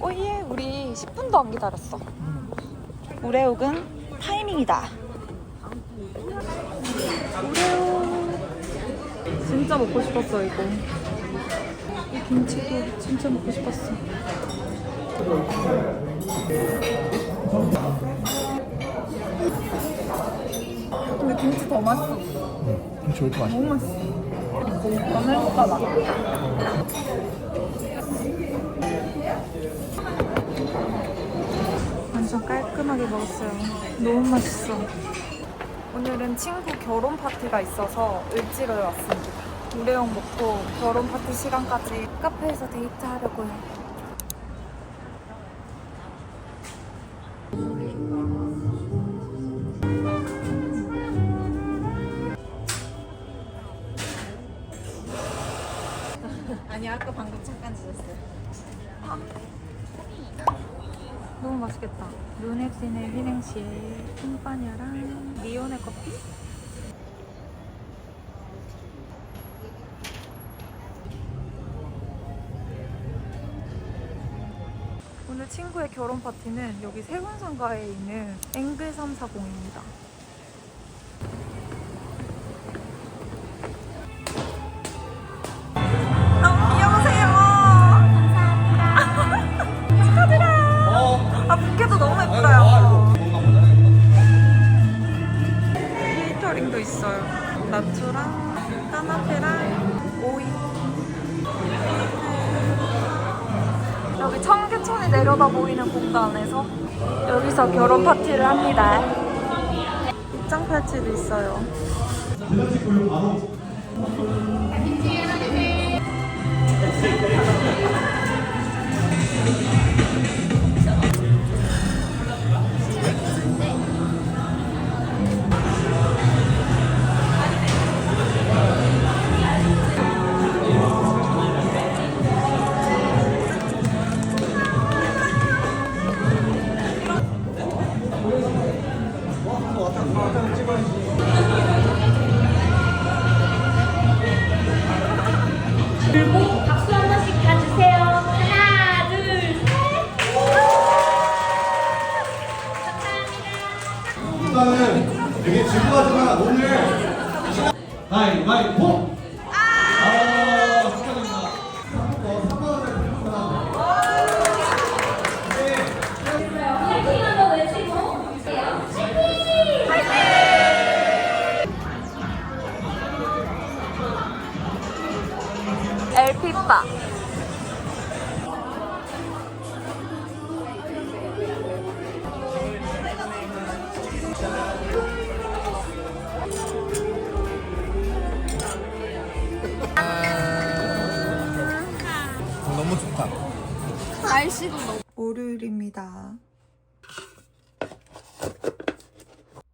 오예 우리 10분도 안 기다렸어. 우레옥은 타이밍이다. 우레옥 진짜 먹고 싶었어 이거. 이 김치도 진짜 먹고 싶었어. 근데 김치 더 맛있어. 김치 왜 이렇게 맛있어? 너무 맛있어. 너무 행복하다 완전 깔끔하게 먹었어요. 너무 맛있어. 오늘은 친구 결혼 파티가 있어서 을지로에 왔습니다. 우레용 먹고 결혼 파티 시간까지 카페에서 데이트하려고요. 루넥신의 휘냉시에 흰바냐랑 리온의 커피? 오늘 친구의 결혼 파티는 여기 세운상가에 있는 앵글 340입니다. 내려다 보이는 공간에서 여기서 결혼 파티를 합니다. 입장 팔찌도 있어요. 박수 월요일입니다.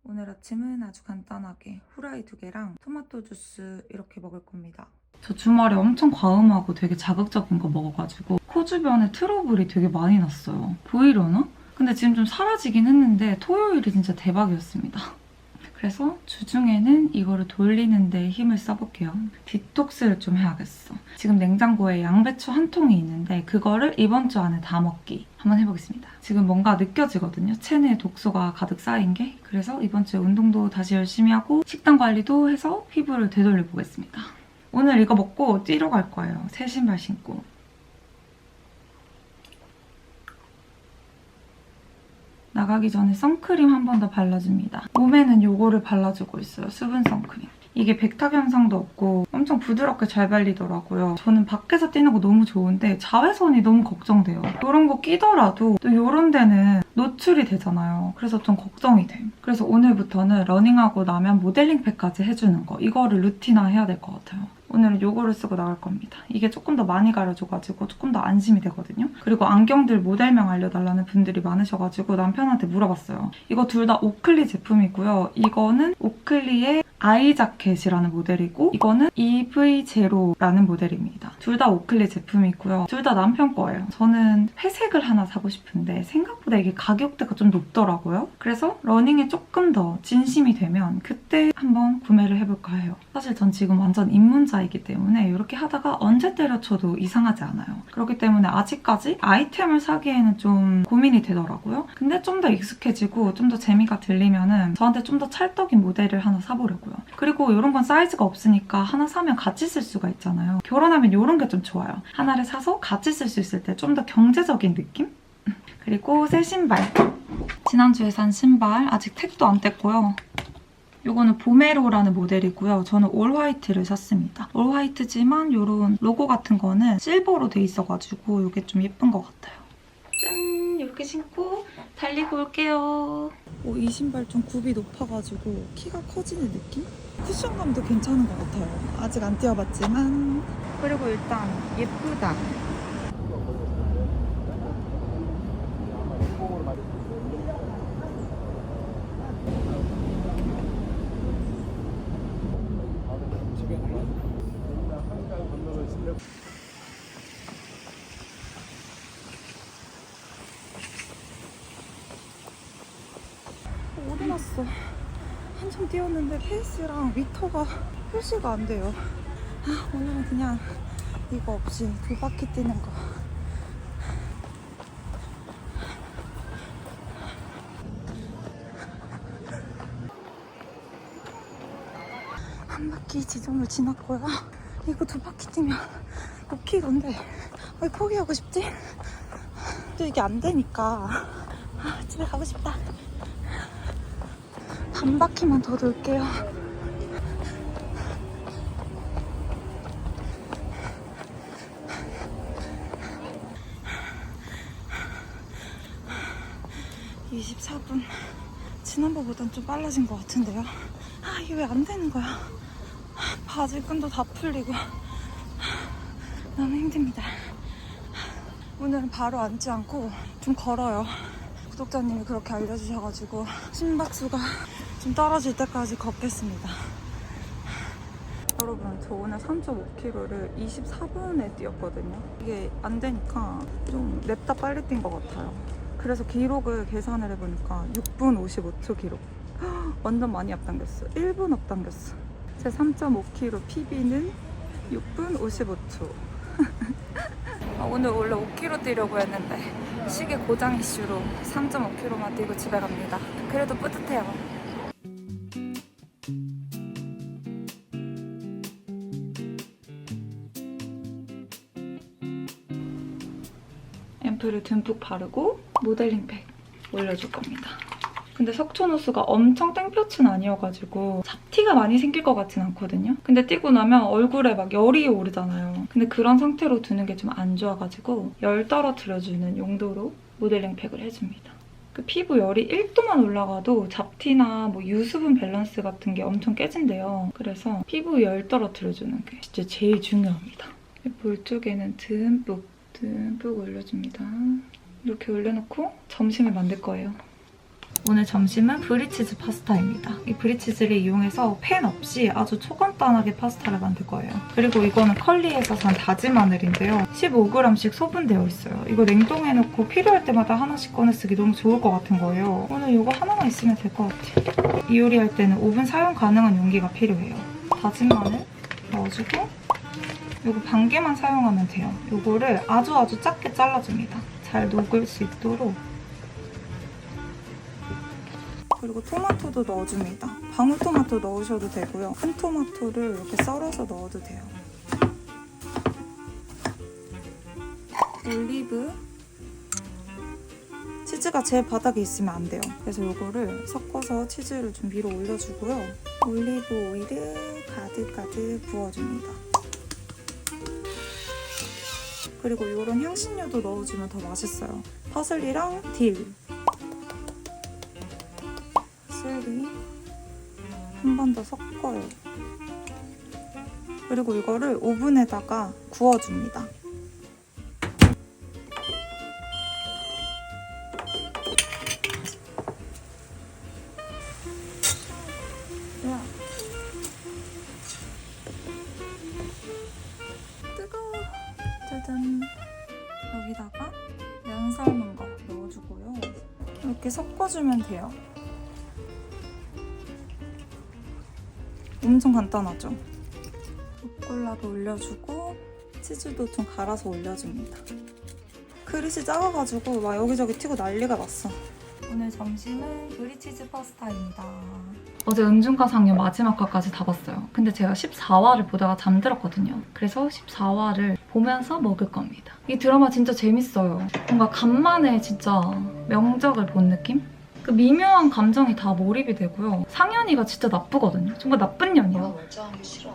오늘 아침은 아주 간단하게 후라이 두 개랑 토마토 주스 이렇게 먹을 겁니다. 저 주말에 엄청 과음하고 되게 자극적인 거 먹어가지고 코 주변에 트러블이 되게 많이 났어요. 보이려나? 근데 지금 좀 사라지긴 했는데 토요일이 진짜 대박이었습니다. 그래서 주중에는 이거를 돌리는 데 힘을 써볼게요. 디톡스를 좀 해야겠어. 지금 냉장고에 양배추 한 통이 있는데 그거를 이번 주 안에 다 먹기 한번 해보겠습니다. 지금 뭔가 느껴지거든요. 체내에 독소가 가득 쌓인 게. 그래서 이번 주에 운동도 다시 열심히 하고 식단 관리도 해서 피부를 되돌려 보겠습니다. 오늘 이거 먹고 뛰러 갈 거예요. 새 신발 신고. 나가기 전에 선크림 한 번 더 발라줍니다. 몸에는 요거를 발라주고 있어요. 수분 선크림. 이게 백탁 현상도 없고 엄청 부드럽게 잘 발리더라고요. 저는 밖에서 뛰는 거 너무 좋은데 자외선이 너무 걱정돼요. 이런 거 끼더라도 또 이런 데는 노출이 되잖아요. 그래서 좀 걱정이 돼요. 그래서 오늘부터는 러닝하고 나면 모델링팩까지 해주는 거 이거를 루틴화 해야 될 것 같아요. 오늘은 요거를 쓰고 나갈 겁니다. 이게 조금 더 많이 가려줘가지고 조금 더 안심이 되거든요. 그리고 안경들 모델명 알려달라는 분들이 많으셔가지고 남편한테 물어봤어요. 이거 둘 다 오클리 제품이고요. 이거는 오클리의 아이 자켓이라는 모델이고 이거는 EV0라는 모델입니다. 둘 다 오클리 제품이고요. 둘 다 남편 거예요. 저는 회색을 하나 사고 싶은데 생각보다 이게 가격대가 좀 높더라고요. 그래서 러닝에 조금 더 진심이 되면 그때 한번 구매를 해볼까 해요. 사실 전 지금 완전 입문자 이기 바이기 때문에 이렇게 하다가 언제 때려쳐도 이상하지 않아요. 그렇기 때문에 아직까지 아이템을 사기에는 좀 고민이 되더라고요. 근데 좀 더 익숙해지고 좀 더 재미가 들리면은 저한테 좀 더 찰떡인 모델을 하나 사보려고요. 그리고 이런 건 사이즈가 없으니까 하나 사면 같이 쓸 수가 있잖아요. 결혼하면 이런 게 좀 좋아요. 하나를 사서 같이 쓸 수 있을 때 좀 더 경제적인 느낌? 그리고 새 신발. 지난주에 산 신발 아직 택도 안 뗐고요. 이거는 보메로라는 모델이고요. 저는 올 화이트를 샀습니다. 올 화이트지만 이런 로고 같은 거는 실버로 돼 있어가지고 이게 좀 예쁜 것 같아요. 짠! 이렇게 신고 달리고 올게요. 오, 이 신발 좀 굽이 높아가지고 키가 커지는 느낌? 쿠션감도 괜찮은 것 같아요. 아직 안 뛰어봤지만. 그리고 일단 예쁘다. 어디 났어? 한참 뛰었는데 페이스랑 미터가 표시가 안 돼요. 아, 오늘은 그냥 이거 없이 두 바퀴 뛰는 거. 한 바퀴 지점을 지났고요. 이거 두 바퀴 뛰면 5km인데 왜 포기하고 싶지? 또 이게 안 되니까 아, 집에 가고 싶다. 한 바퀴만 더 돌게요. (24분) 지난번보단 좀 빨라진 것 같은데요. 아 이게 왜 안 되는 거야? 바지 끈도 다 풀리고. 너무 힘듭니다. 오늘은 바로 앉지 않고 좀 걸어요. 구독자님이 그렇게 알려주셔가지고 심박수가 좀 떨어질 때까지 걷겠습니다. 여러분 저 오늘 3.5km를 24분에 뛰었거든요. 이게 안 되니까 좀 냅다 빨리 뛴 것 같아요. 그래서 기록을 계산을 해보니까 6분 55초 기록. 완전 많이 앞당겼어. 1분 앞당겼어. 제 3.5km PB는 6분 55초. 아, 오늘 원래 5km 뛰려고 했는데 시계 고장 이슈로 3.5km만 뛰고 집에 갑니다. 그래도 뿌듯해요. 앰플을 듬뿍 바르고 모델링팩 올려줄 겁니다. 근데 석촌 호수가 엄청 땡볕은 아니어가지고 잡티가 많이 생길 것 같진 않거든요. 근데 뛰고 나면 얼굴에 막 열이 오르잖아요. 근데 그런 상태로 두는 게 좀 안 좋아가지고 열 떨어뜨려주는 용도로 모델링 팩을 해줍니다. 그 피부 열이 1도만 올라가도 잡티나 뭐 유수분 밸런스 같은 게 엄청 깨진대요. 그래서 피부 열 떨어뜨려주는 게 진짜 제일 중요합니다. 볼 쪽에는 듬뿍 듬뿍 올려줍니다. 이렇게 올려놓고 점심을 만들 거예요. 오늘 점심은 브리치즈 파스타입니다. 이 브리치즈를 이용해서 팬 없이 아주 초간단하게 파스타를 만들 거예요. 그리고 이거는 컬리에서 산 다진 마늘인데요. 15g씩 소분되어 있어요. 이거 냉동해놓고 필요할 때마다 하나씩 꺼내 쓰기 너무 좋을 것 같은 거예요. 오늘 이거 하나만 있으면 될 것 같아요. 이 요리할 때는 오븐 사용 가능한 용기가 필요해요. 다진 마늘 넣어주고 이거 반 개만 사용하면 돼요. 이거를 아주 아주 작게 잘라줍니다. 잘 녹을 수 있도록 그리고 토마토도 넣어줍니다. 방울토마토 넣으셔도 되고요. 큰 토마토를 이렇게 썰어서 넣어도 돼요. 올리브 치즈가 제일 바닥에 있으면 안 돼요. 그래서 이거를 섞어서 치즈를 좀 위로 올려주고요. 올리브 오일을 가득가득 부어줍니다. 그리고 이런 향신료도 넣어주면 더 맛있어요. 파슬리랑 딜. 파슬리 한 번 더 섞어요. 그리고 이거를 오븐에다가 구워줍니다. 돼요. 엄청 간단하죠? 누텔라도 올려주고 치즈도 좀 갈아서 올려줍니다. 그릇이 작아가지고 막 여기저기 튀고 난리가 났어. 오늘 점심은 브리치즈 파스타입니다. 어제 은중가 상영 마지막 화까지 다 봤어요. 근데 제가 14화를 보다가 잠들었거든요. 그래서 14화를 보면서 먹을 겁니다. 이 드라마 진짜 재밌어요. 뭔가 간만에 진짜 명작을 본 느낌? 그 미묘한 감정이 다 몰입이 되고요. 상현이가 진짜 나쁘거든요. 정말 나쁜 년이야. 멀쩡한 게 싫어.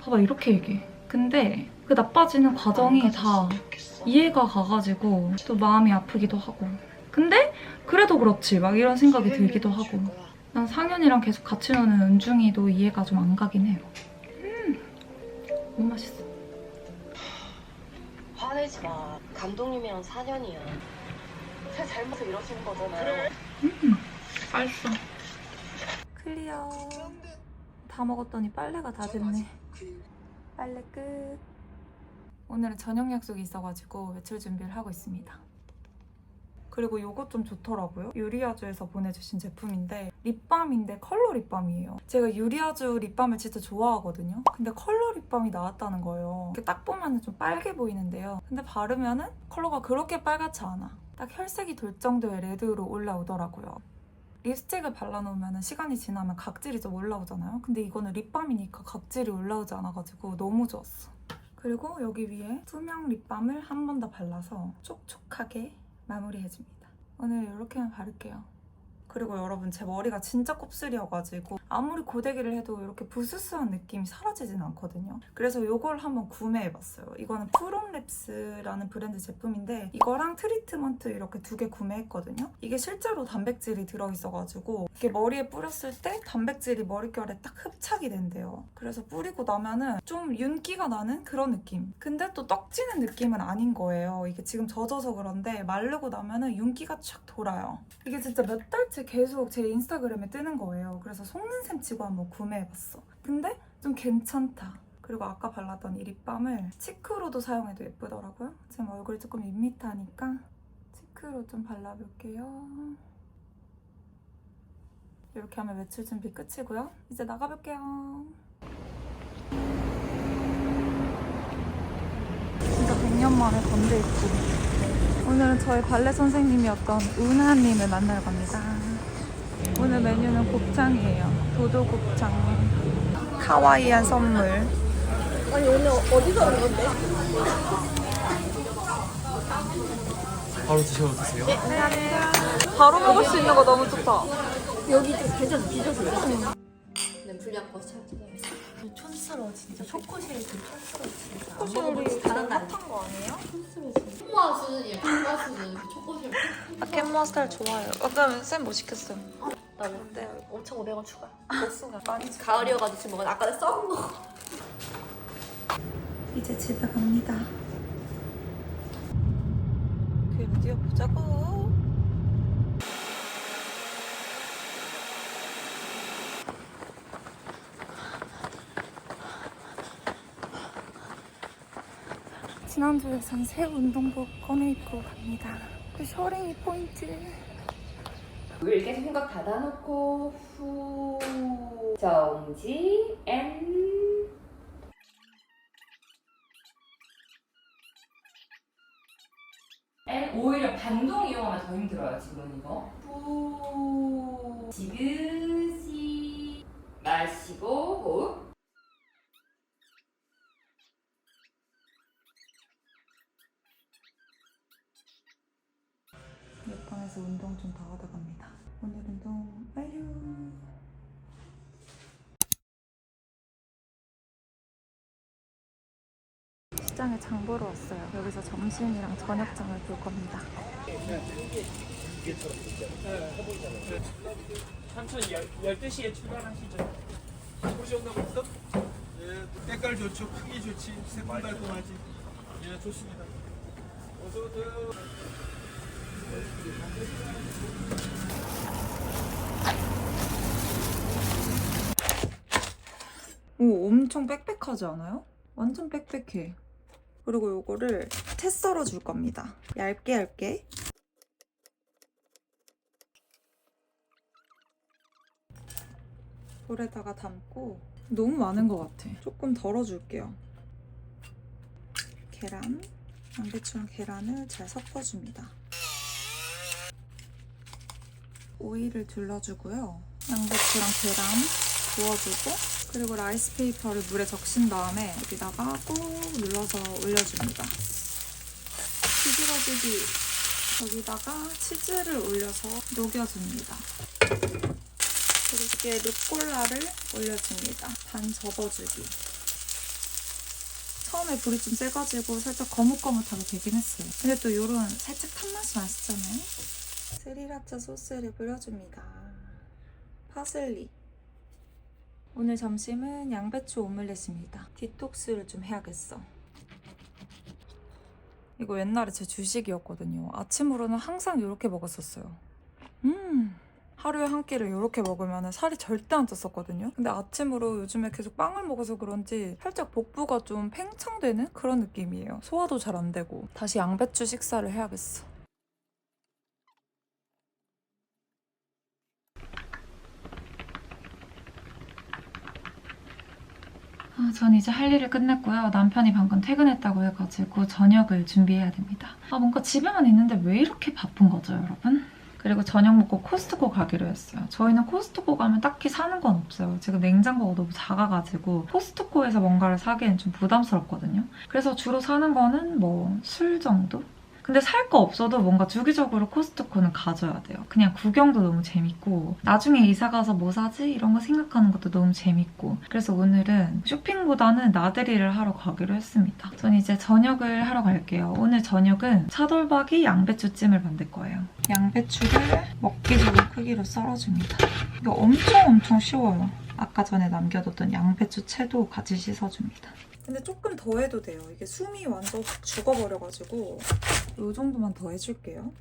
봐봐 이렇게 얘기해. 근데 그 나빠지는 과정이 다 이해가 가가지고 또 마음이 아프기도 하고. 근데 그래도 그렇지 막 이런 생각이 들기도 하고. 난 상현이랑 계속 같이 노는 은중이도 이해가 좀 안 가긴 해요. 음, 너무 맛있어. 화내지 마. 감독님이랑 4년이야. 제 잘못해서 이러시는 거잖아요. 맛있어. 클리어. 다 먹었더니 빨래가 다 됐네. 빨래 끝. 오늘은 저녁 약속이 있어가지고 외출 준비를 하고 있습니다. 그리고 이것 좀 좋더라고요. 유리아주에서 보내주신 제품인데 립밤인데 컬러 립밤이에요. 제가 유리아주 립밤을 진짜 좋아하거든요. 근데 컬러 립밤이 나왔다는 거예요. 딱 보면 좀 빨개 보이는데요. 근데 바르면은 컬러가 그렇게 빨갛지 않아. 딱 혈색이 돌 정도의 레드로 올라오더라고요. 립스틱을 발라놓으면 시간이 지나면 각질이 좀 올라오잖아요. 근데 이거는 립밤이니까 각질이 올라오지 않아가지고 너무 좋았어. 그리고 여기 위에 투명 립밤을 한 번 더 발라서 촉촉하게 마무리해줍니다. 오늘 이렇게만 바를게요. 그리고 여러분 제 머리가 진짜 곱슬이어가지고 아무리 고데기를 해도 이렇게 부스스한 느낌이 사라지진 않거든요. 그래서 이걸 한번 구매해봤어요. 이거는 프롬랩스라는 브랜드 제품인데 이거랑 트리트먼트 이렇게 두 개 구매했거든요. 이게 실제로 단백질이 들어있어가지고 이게 머리에 뿌렸을 때 단백질이 머릿결에 딱 흡착이 된대요. 그래서 뿌리고 나면은 좀 윤기가 나는 그런 느낌. 근데 또 떡지는 느낌은 아닌 거예요. 이게 지금 젖어서 그런데 마르고 나면은 윤기가 쫙 돌아요. 이게 진짜 몇 달째 계속 제 인스타그램에 뜨는 거예요. 그래서 속는 셈 치고 한번 구매해봤어. 근데 좀 괜찮다. 그리고 아까 발랐던 이 립밤을 치크로도 사용해도 예쁘더라고요. 지금 얼굴이 조금 밋밋하니까 치크로 좀 발라볼게요. 이렇게 하면 외출 준비 끝이고요. 이제 나가볼게요. 진짜 100년 만에 건대 입고 오늘은 저희 발레 선생님이었던 은하님을 만나러 갑니다. 오늘 메뉴는 곱창이에요. 도도 곱창. 카와이한 선물. 아니 오늘 어디서 온 건데? 바로 드셔도 되세요? 바로 먹을 수 있는 거 너무 좋다. 여기 좀 괜찮아 빚어서 는 불량 버스 찾아다녔어 촌스러워 진짜 초코쉐이크 촌스러워 진짜 초코쉐이크 잘한다 핫한 거 아니에요? 콩마 수준이야. 콩마 수준. 그 초코실. 아, 캔머스타일 좋아요. 아까 쌤뭐 시켰어요? 나 뭔데 5,500원 추가 복숭아 많이 가을이어가지고 지금 먹은 아까 썩은 거 이제 집에 갑니다. 그럼 뛰어보자고. 지난주에 산 새 운동복 꺼내 입고 갑니다. 그 셔링이 포인트. 이렇게 생각 닫아놓고 후 정지 앤 앤 오히려 반동 이용하면 더 힘들어요 지금 이거. 후 지그시. 마시고 호흡 옆방에서 운동 좀더 하다 갑니다. 오늘 운동 완료. 시장에 장 보러 왔어요. 여기서 점심이랑 저녁장을 볼 겁니다. 천천히 12시에 출발하시죠. 예, 때깔 좋죠. 크기 좋지. 새콤달콤하지. 예, 좋습니다. 어서 오세요. 오, 엄청 빽빽하지 않아요? 완전 빽빽해. 그리고 요거를 채 썰어 줄 겁니다. 얇게 얇게. 볼에다가 담고 너무 많은 것 같아. 조금 덜어줄게요. 계란, 양배추랑 계란을 잘 섞어줍니다. 오일을 둘러주고요. 양배추랑 계란 부어주고 그리고 라이스 페이퍼를 물에 적신 다음에 여기다가 꾹 눌러서 올려줍니다. 뒤집어주기 여기다가 치즈를 올려서 녹여줍니다. 그리고 루꼴라를 올려줍니다. 반 접어주기. 처음에 불이 좀 세가지고 살짝 거뭇거뭇하게 되긴 했어요. 근데 또 이런 살짝 탄맛이 맛있잖아요. 스리라차 소스를 뿌려줍니다. 파슬리. 오늘 점심은 양배추 오믈렛입니다. 디톡스를 좀 해야겠어. 이거 옛날에 제 주식이었거든요. 아침으로는 항상 이렇게 먹었었어요. 음. 하루에 한 끼를 이렇게 먹으면 살이 절대 안 쪘었거든요. 근데 아침으로 요즘에 계속 빵을 먹어서 그런지 살짝 복부가 좀 팽창되는 그런 느낌이에요. 소화도 잘 안 되고. 다시 양배추 식사를 해야겠어. 아, 전 이제 할 일을 끝냈고요. 남편이 방금 퇴근했다고 해가지고 저녁을 준비해야 됩니다. 아, 뭔가 집에만 있는데 왜 이렇게 바쁜 거죠, 여러분? 그리고 저녁 먹고 코스트코 가기로 했어요. 저희는 코스트코 가면 딱히 사는 건 없어요. 지금 냉장고가 너무 작아가지고 코스트코에서 뭔가를 사기엔 좀 부담스럽거든요. 그래서 주로 사는 거는 뭐 술 정도? 근데 살 거 없어도 뭔가 주기적으로 코스트코는 가져야 돼요. 그냥 구경도 너무 재밌고 나중에 이사 가서 뭐 사지? 이런 거 생각하는 것도 너무 재밌고 그래서 오늘은 쇼핑보다는 나들이를 하러 가기로 했습니다. 전 이제 저녁을 하러 갈게요. 오늘 저녁은 차돌박이 양배추찜을 만들 거예요. 양배추를 먹기 좋은 크기로 썰어줍니다. 이거 엄청 엄청 쉬워요. 아까 전에 남겨뒀던 양배추 채도 같이 씻어줍니다. 근데 조금 더 해도 돼요. 이게 숨이 완전 확 죽어버려가지고 이 정도만 더 해줄게요.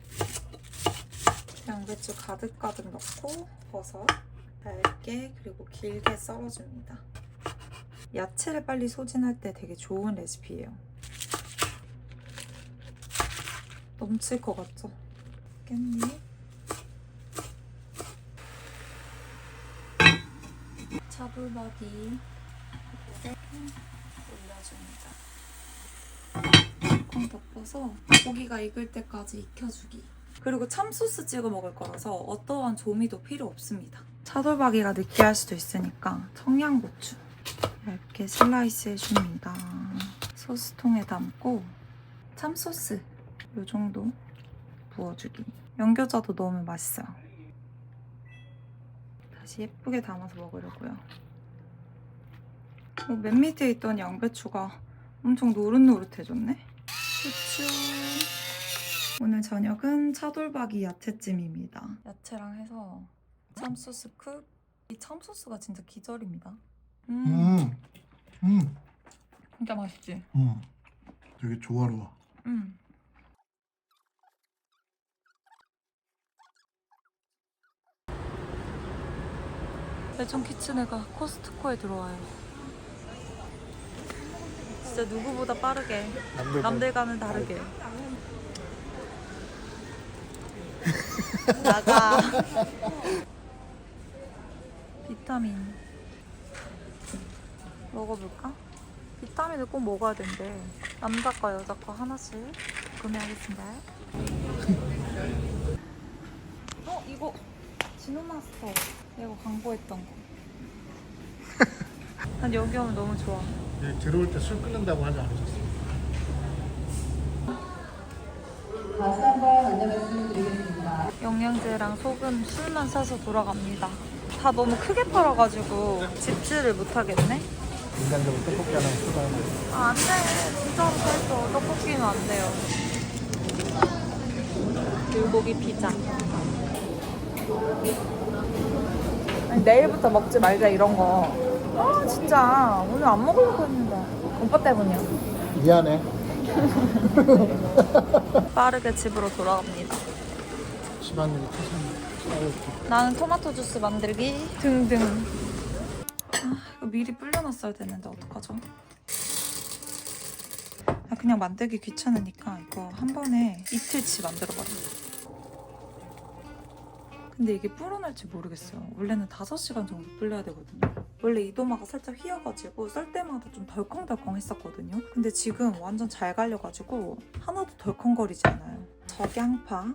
양배추 가득가득 넣고 버섯 얇게 그리고 길게 썰어줍니다. 야채를 빨리 소진할 때 되게 좋은 레시피예요. 넘칠 것 같죠? 깻잎 차돌박이 올 뚜껑 덮어서 고기가 익을 때까지 익혀주기. 그리고 참소스 찍어 먹을 거라서 어떠한 조미도 필요 없습니다. 차돌박이가 느끼할 수도 있으니까 청양고추 얇게 슬라이스 해줍니다. 소스통에 담고 참소스 이 정도 부어주기. 연겨자도 넣으면 맛있어요. 다시 예쁘게 담아서 먹으려고요. 어, 맨 밑에 있던 양배추가 엄청 노릇노릇해졌네. 후추. 오늘 저녁은 차돌박이 야채찜입니다. 야채랑 해서 참소스 쿡. 이 참소스가 진짜 기절입니다. 음, 음, 음, 진짜 맛있지? 음. 되게 조화로워. 음. 매점 키친애가 코스트코에 들어와요. 진짜 누구보다 빠르게. 남들과는 다르게. 나가. 비타민. 먹어볼까? 비타민을 꼭 먹어야 된대. 남자 거 여자 거 하나씩 구매하겠습니다. 어 이거 진호마스터. 이거 광고했던 거. 난 여기 오면 너무 좋아. 네, 들어올 때 술 끊는다고 하지 않으셨어요? 영양제랑 소금, 술만 사서 돌아갑니다. 다 너무 크게 팔아가지고 집지를 못하겠네. 인간적으로 떡볶이 하나 추가하고. 아, 안 돼. 진짜로 살쪄. 떡볶이는 안 돼요. 불고기 피자. 아니, 내일부터 먹지 말자, 이런 거. 아, 진짜. 오늘 안 먹으려고 했는데. 오빠 때문이야. 미안해. 빠르게 집으로 돌아갑니다. 집안일이 터졌네. 나는 토마토 주스 만들기 등등. 아, 이거 미리 불려놨어야 되는데 어떡하죠? 아, 그냥 만들기 귀찮으니까 이거 한 번에 이틀치 만들어봐요. 근데 이게 불어날지 모르겠어요. 원래는 5시간 정도 불려야 되거든요. 원래 이 도마가 살짝 휘어가지고 썰 때마다 좀 덜컹덜컹 했었거든요. 근데 지금 완전 잘 갈려가지고 하나도 덜컹거리지 않아요. 적양파.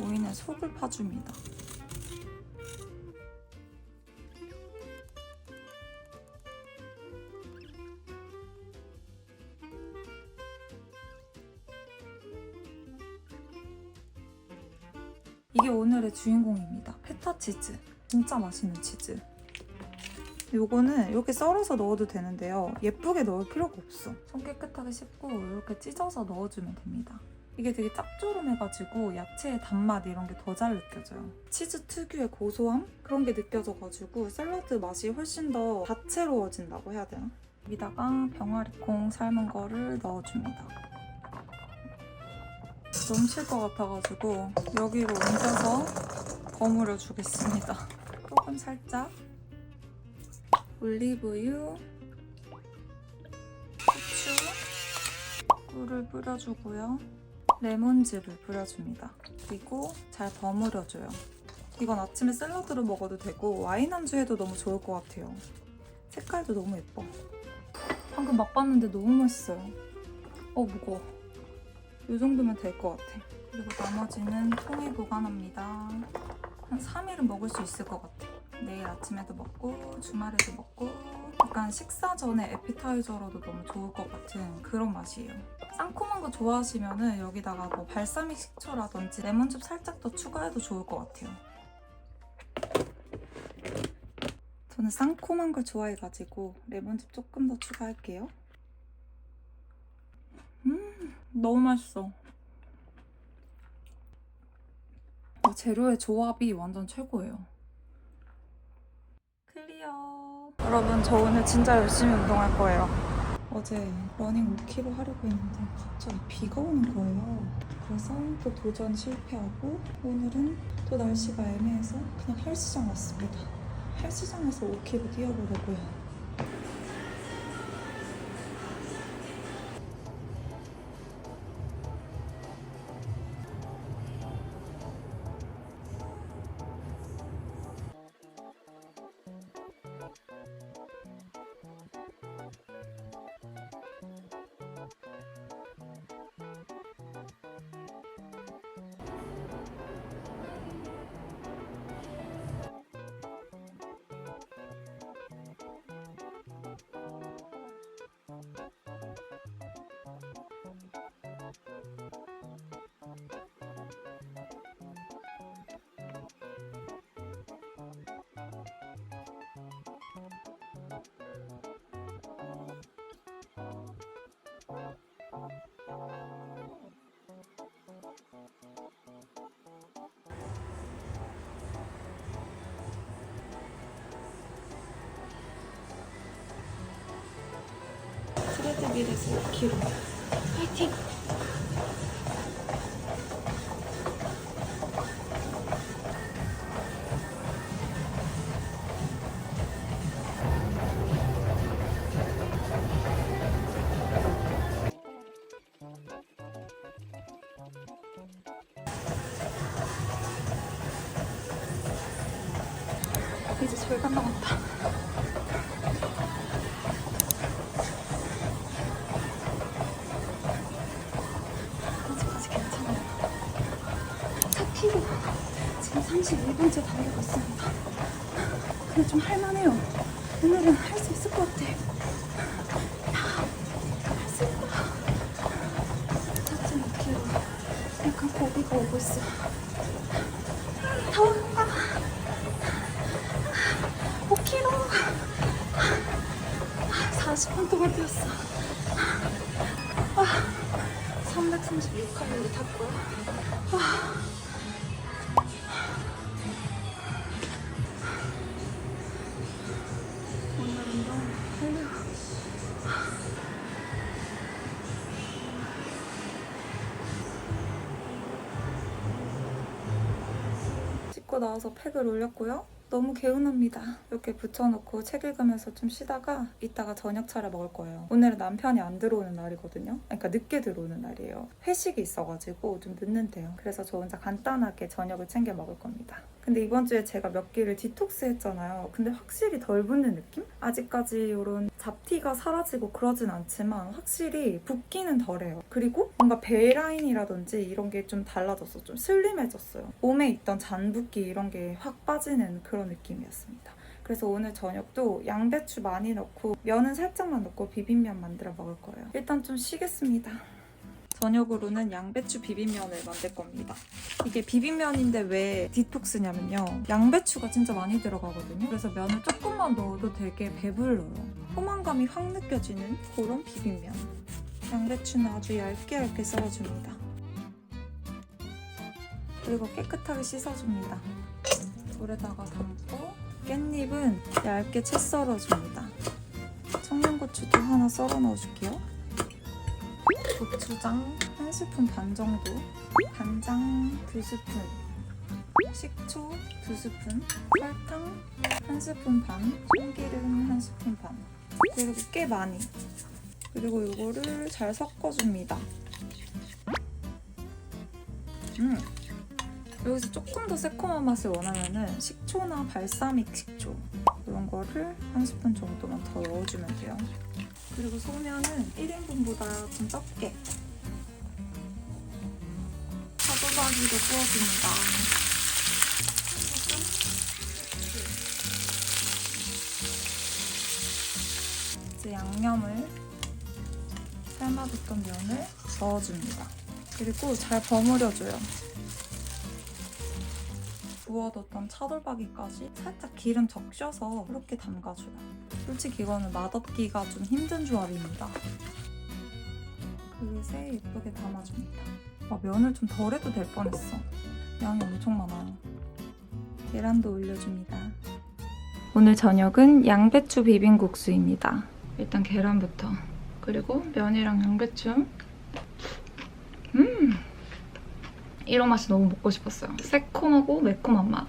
오이는 속을 파줍니다. 오늘의 주인공입니다. 페타 치즈. 진짜 맛있는 치즈. 요거는 이렇게 썰어서 넣어도 되는데요. 예쁘게 넣을 필요가 없어. 손 깨끗하게 씻고 이렇게 찢어서 넣어주면 됩니다. 이게 되게 짭조름해가지고 야채의 단맛 이런 게 더 잘 느껴져요. 치즈 특유의 고소함? 그런 게 느껴져가지고 샐러드 맛이 훨씬 더 다채로워진다고 해야 되나? 여기다가 병아리콩 삶은 거를 넣어줍니다. 넘칠 것 같아가지고 여기로 얹어서 버무려 주겠습니다. 소금 살짝, 올리브유, 후추, 꿀을 뿌려주고요. 레몬즙을 뿌려줍니다. 그리고 잘 버무려줘요. 이건 아침에 샐러드로 먹어도 되고 와인 안주해도 너무 좋을 것 같아요. 색깔도 너무 예뻐. 방금 맛봤는데 너무 맛있어요. 어 무거워. 이 정도면 될 것 같아. 그리고 나머지는 통에 보관합니다. 한 3일은 먹을 수 있을 것 같아. 내일 아침에도 먹고 주말에도 먹고 약간 식사 전에 에피타이저로도 너무 좋을 것 같은 그런 맛이에요. 상콤한 거 좋아하시면 여기다가 뭐 발사믹 식초라든지 레몬즙 살짝 더 추가해도 좋을 것 같아요. 저는 상콤한 걸 좋아해가지고 레몬즙 조금 더 추가할게요. 음, 너무 맛있어. 어, 재료의 조합이 완전 최고예요. 클리어. 여러분, 저 오늘 진짜 열심히 운동할 거예요. 어제 러닝 5km 하려고 했는데 갑자기 비가 오는 거예요. 그래서 또 도전 실패하고 오늘은 또 날씨가 애매해서 그냥 헬스장 왔습니다. 헬스장에서 5km 뛰어보려고요. 트레드밀에서 5km. 파이팅! 좀 할만해요. 오늘은 할 나와서 팩을 올렸고요. 너무 개운합니다. 이렇게 붙여놓고 책 읽으면서 좀 쉬다가 이따가 저녁 차려 먹을 거예요. 오늘은 남편이 안 들어오는 날이거든요. 그러니까 늦게 들어오는 날이에요. 회식이 있어가지고 좀 늦는데요. 그래서 저 혼자 간단하게 저녁을 챙겨 먹을 겁니다. 근데 이번 주에 제가 몇 끼를 디톡스 했잖아요. 근데 확실히 덜 붓는 느낌? 아직까지 이런 잡티가 사라지고 그러진 않지만 확실히 붓기는 덜해요. 그리고 뭔가 베라인이라든지 이런 게 좀 달라졌어. 좀 슬림해졌어요. 몸에 있던 잔붓기 이런 게 확 빠지는 그런 느낌이었습니다. 그래서 오늘 저녁도 양배추 많이 넣고 면은 살짝만 넣고 비빔면 만들어 먹을 거예요. 일단 좀 쉬겠습니다. 저녁으로는 양배추 비빔면을 만들 겁니다. 이게 비빔면인데 왜 디톡 스냐면요. 양배추가 진짜 많이 들어가거든요. 그래서 면을 조금만 넣어도 되게 배불러요. 포만감이 확 느껴지는 그런 비빔면. 양배추는 아주 얇게 얇게 썰어줍니다. 그리고 깨끗하게 씻어줍니다. 물에다가 담고 깻잎은 얇게 채 썰어줍니다. 청양고추도 하나 썰어 넣어줄게요. 고추장 한 스푼 반 정도, 간장 두 스푼, 식초 두 스푼, 설탕 한 스푼 반, 참기름 한 스푼 반, 그리고 꽤 많이. 그리고 이거를 잘 섞어줍니다. 음. 여기서 조금 더 새콤한 맛을 원하면은 식초나 발사믹 식초 이런 거를 한 스푼 정도만 더 넣어주면 돼요. 그리고 소면은 1인분보다 좀 적게 차돌박이도 구워줍니다. 이제 양념을 삶아뒀던 면을 넣어줍니다. 그리고 잘 버무려줘요. 구워뒀던 차돌박이까지 살짝 기름 적셔서 이렇게 담가줘요. 솔직히 이거는 맛없기가 좀 힘든 조합입니다. 그릇에 예쁘게 담아줍니다. 와, 면을 좀 덜 해도 될 뻔했어. 양이 엄청 많아요. 계란도 올려줍니다. 오늘 저녁은 양배추 비빔국수입니다. 일단 계란부터. 그리고 면이랑 양배추. 음! 이런 맛이 너무 먹고 싶었어요. 새콤하고 매콤한 맛.